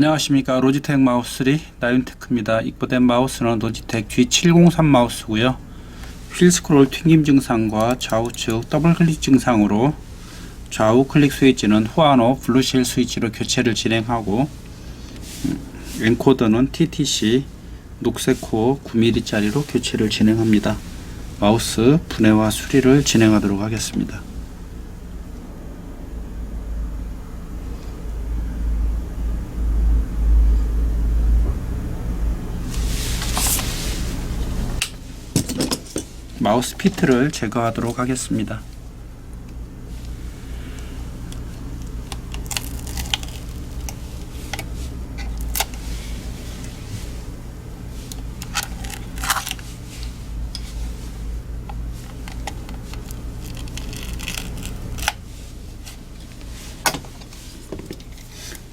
안녕하십니까. 로지텍 마우스 3 나윤테크입니다. 입고된 마우스는 로지텍 G703 마우스고요. 휠 스크롤 튕김 증상과 좌우측 더블 클릭 증상으로 좌우 클릭 스위치는 후아노 블루쉘 스위치로 교체를 진행하고 음, 엔코더는 TTC 녹색 코어 9mm짜리로 교체를 진행합니다. 마우스 분해와 수리를 진행하도록 하겠습니다 마우스 피트를 제거하도록 하겠습니다.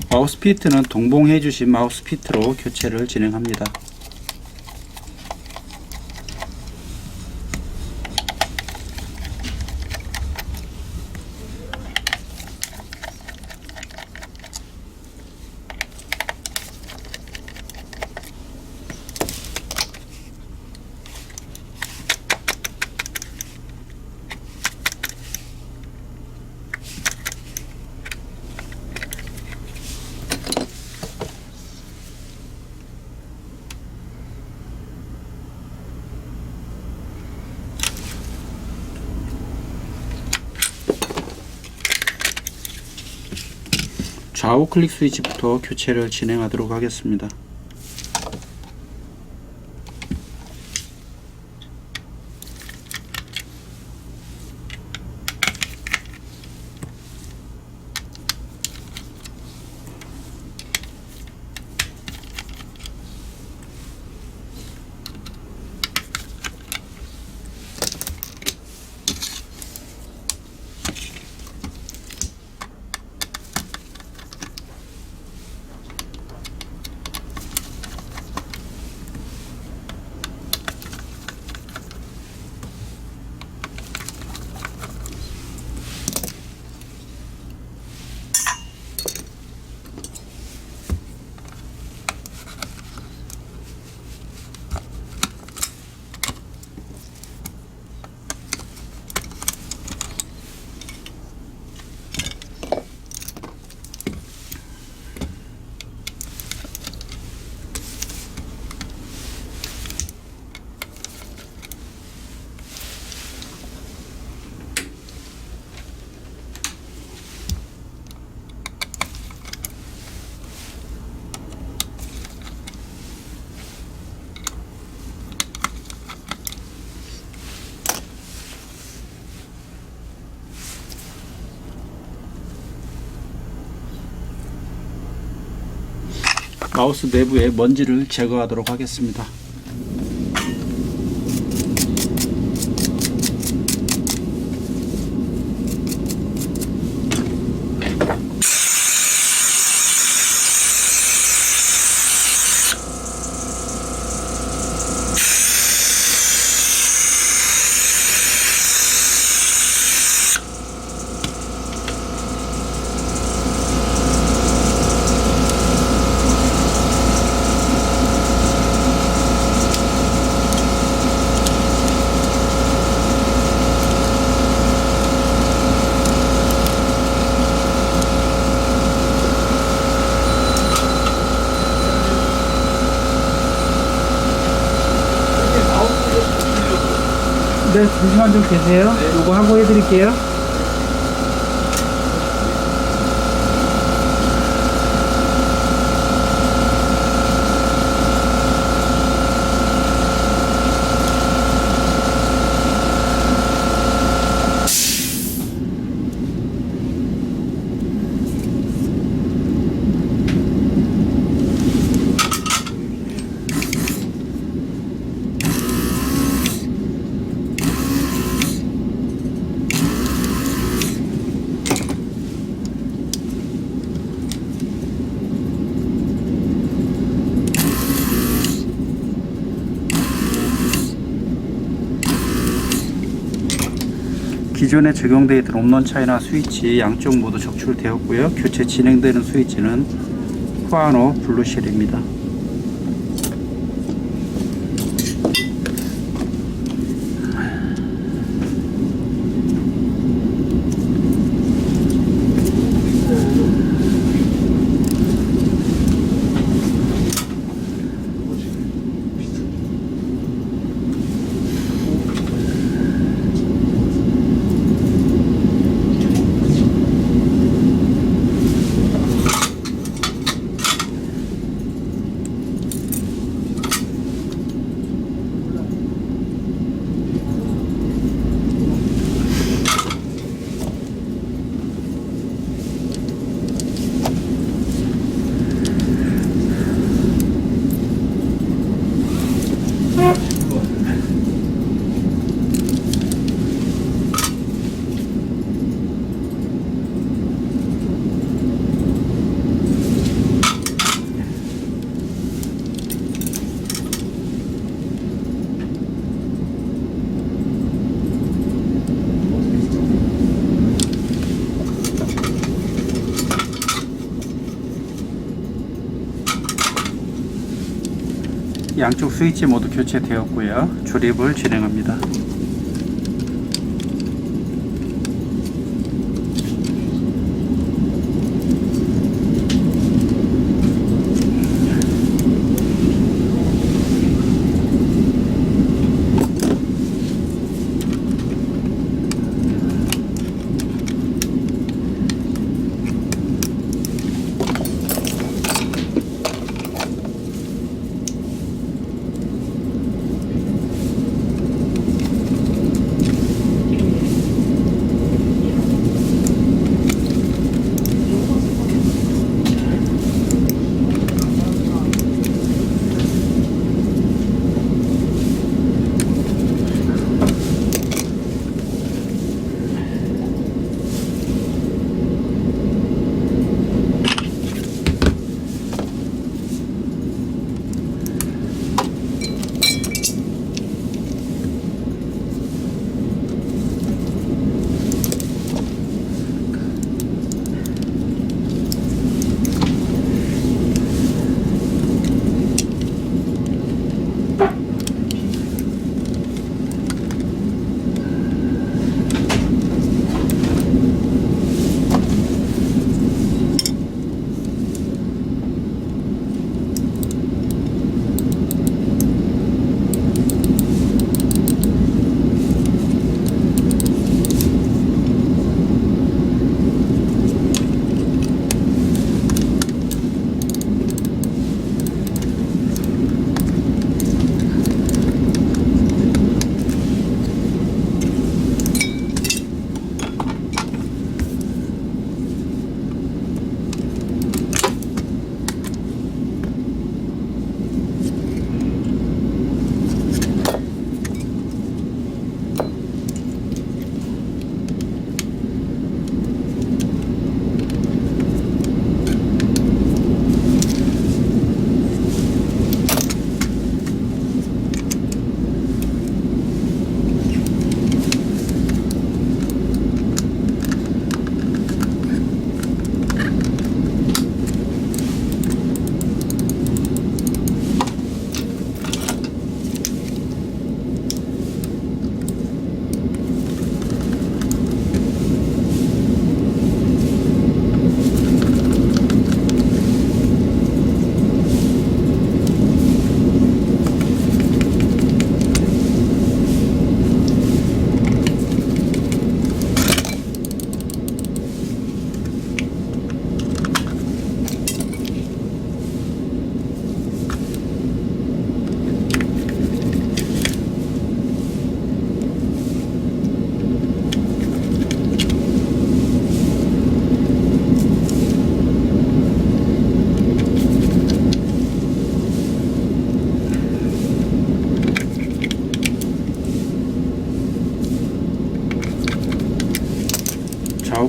마우스 피트는 동봉해 주신 마우스 피트로 교체를 진행합니다. 좌우 클릭 스위치부터 교체를 진행하도록 하겠습니다. 마우스 내부의 먼지를 제거하도록 하겠습니다. 잠시만 좀 계세요. 요거 하고 해드릴게요. 기존에 적용되어 있던 홈런 차이나 스위치 양쪽 모두 적출되었고요. 교체 진행되는 스위치는 후아노 블루실입니다. 양쪽 스위치 모두 교체되었고요. 조립을 진행합니다.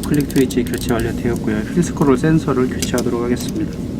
클릭 스위치 교체 완료되었고요. 휠스크롤 센서를 교체하도록 하겠습니다.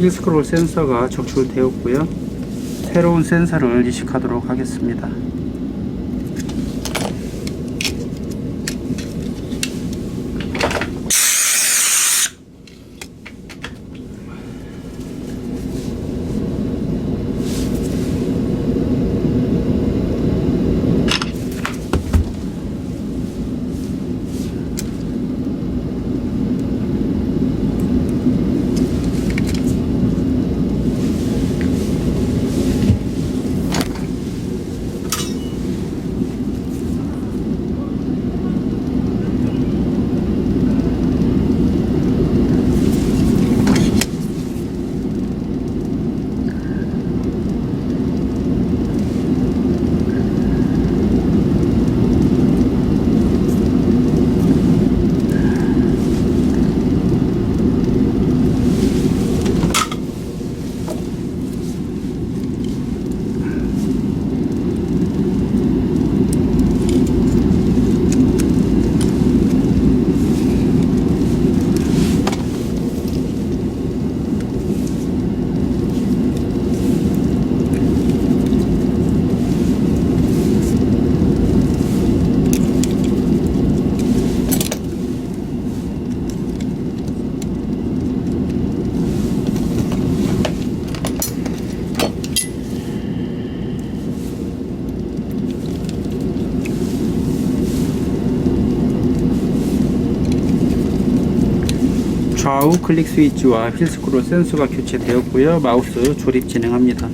휠스크롤 센서가 적출되었고요. 새로운 센서를 이식하도록 하겠습니다. 좌우 클릭 스위치와 휠스크롤 센서가 교체되었고요. 마우스 조립 진행합니다.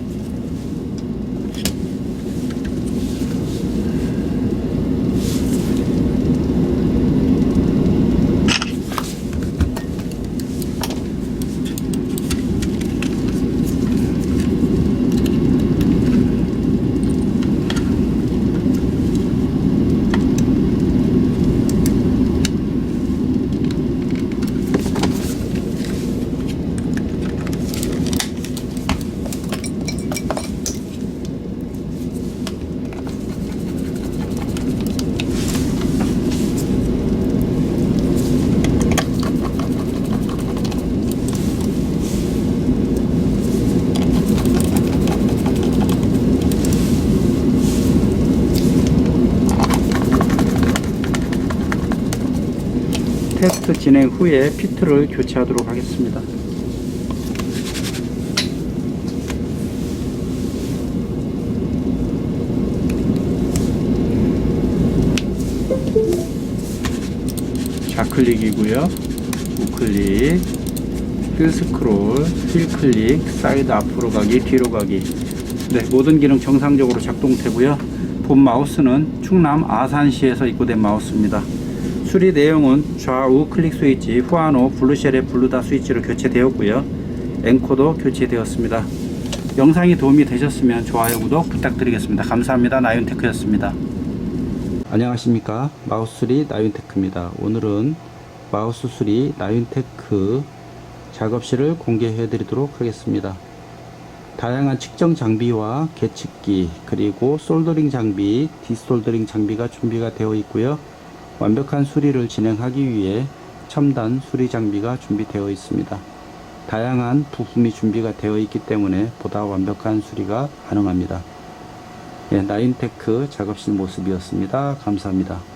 테스트 진행 후에 피트를 교체하도록 하겠습니다. 좌클릭이고요. 우클릭, 휠 스크롤, 휠 클릭, 사이드 앞으로 가기, 뒤로 가기. 네, 모든 기능 정상적으로 작동되고요. 본 마우스는 충남 아산시에서 입고된 마우스입니다. 수리 내용은 좌우 클릭 스위치, 후아노, 블루쉘의 블루다 스위치로 교체되었고요. 앵코도 교체되었습니다. 영상이 도움이 되셨으면 좋아요, 구독 부탁드리겠습니다. 감사합니다. 나윤테크였습니다. 안녕하십니까. 마우스 수리 나윤테크입니다. 오늘은 마우스 수리 나윤테크 작업실을 공개해 드리도록 하겠습니다. 다양한 측정 장비와 계측기 그리고 솔더링 장비, 디솔더링 장비가 준비가 되어 있고요. 완벽한 수리를 진행하기 위해 첨단 수리 장비가 준비되어 있습니다. 다양한 부품이 준비가 되어 있기 때문에 보다 완벽한 수리가 가능합니다. 예, 나인테크 작업실 모습이었습니다. 감사합니다.